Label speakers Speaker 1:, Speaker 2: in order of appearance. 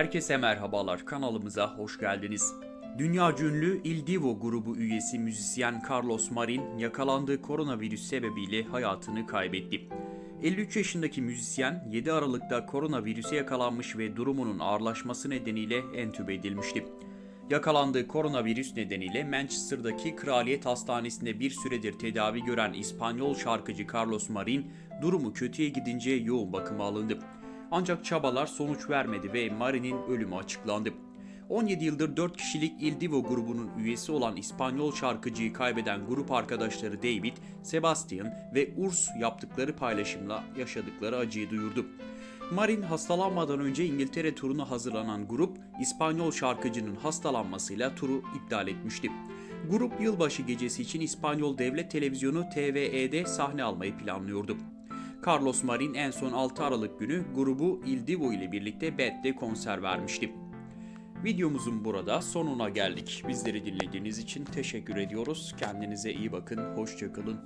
Speaker 1: Herkese merhabalar, kanalımıza hoş geldiniz. Dünya ünlü Il Divo grubu üyesi müzisyen Carlos Marin yakalandığı koronavirüs sebebiyle hayatını kaybetti. 53 yaşındaki müzisyen 7 Aralık'ta koronavirüse yakalanmış ve durumunun ağırlaşması nedeniyle entübe edilmişti. Yakalandığı koronavirüs nedeniyle Manchester'daki Kraliyet Hastanesi'nde bir süredir tedavi gören İspanyol şarkıcı Carlos Marin durumu kötüye gidince yoğun bakıma alındı. Ancak çabalar sonuç vermedi ve Marin'in ölümü açıklandı. 17 yıldır 4 kişilik Il Divo grubunun üyesi olan İspanyol şarkıcıyı kaybeden grup arkadaşları David, Sebastian ve Urs yaptıkları paylaşımla yaşadıkları acıyı duyurdu. Marin hastalanmadan önce İngiltere turuna hazırlanan grup, İspanyol şarkıcının hastalanmasıyla turu iptal etmişti. Grup yılbaşı gecesi için İspanyol Devlet Televizyonu TVE'de sahne almayı planlıyordu. Carlos Marin en son 6 Aralık günü grubu Il Divo ile birlikte Bed'de konser vermişti. Videomuzun burada sonuna geldik. Bizleri dinlediğiniz için teşekkür ediyoruz. Kendinize iyi bakın, hoşçakalın.